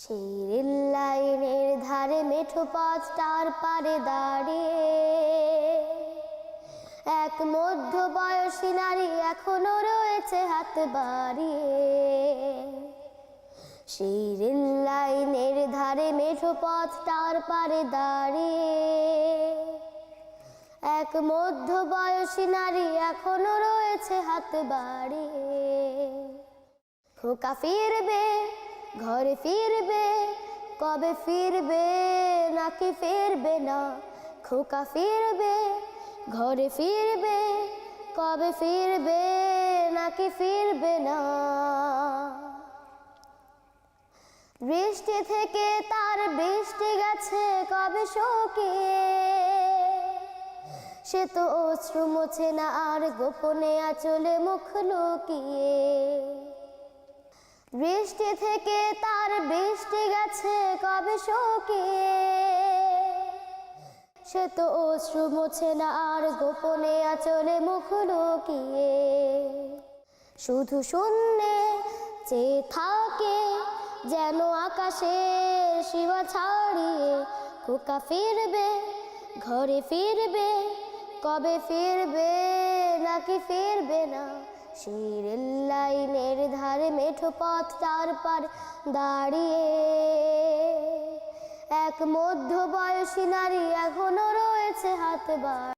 সেই রেল লাইনের ধারে মেঠো পথটার পারে দাঁড়িয়ে। এক মধ্য বয়সী নারী এখনও রয়েছে হাত বাড়িয়ে। সেই রেল লাইনের ধারে মেঠো পথটার পারে দাঁড়িয়ে। এক মধ্য বয়সী নারী এখনও রয়েছে হাত বাড়িয়ে। খোকা ফিরবে ঘরে ফিরবে, কবে ফিরবে, নাকি ফিরবে না? খোকা ফিরবে, ঘরে ফিরবে, কবে ফিরবে, নাকি ফিরবে না? বৃষ্টি থেকে তার বৃষ্টি গেছে, কবে শোকে সে তো অশ্রু মোছে না, আর গোপনে আচলে মুখ লুকিয়ে। বৃষ্টি থেকে তার বৃষ্টি গেছে, কবে শুকিয়ে? সে তো অশ্রু মোছে না, আর গোপনে আচলে মুখ লুকিয়ে। শুধু শূন্যে চেয়ে থাকে, যেন আকাশে শিবা ছাড়িয়ে, খোকা ফিরবে, ঘরে ফিরবে, কবে ফিরবে, নাকি ফিরবে না সেই রেল ধারে মেঠো পথ তার পার দাঁড়িয়ে। এক মধ্য বয়সী নারী এখনও রয়েছে হাত বার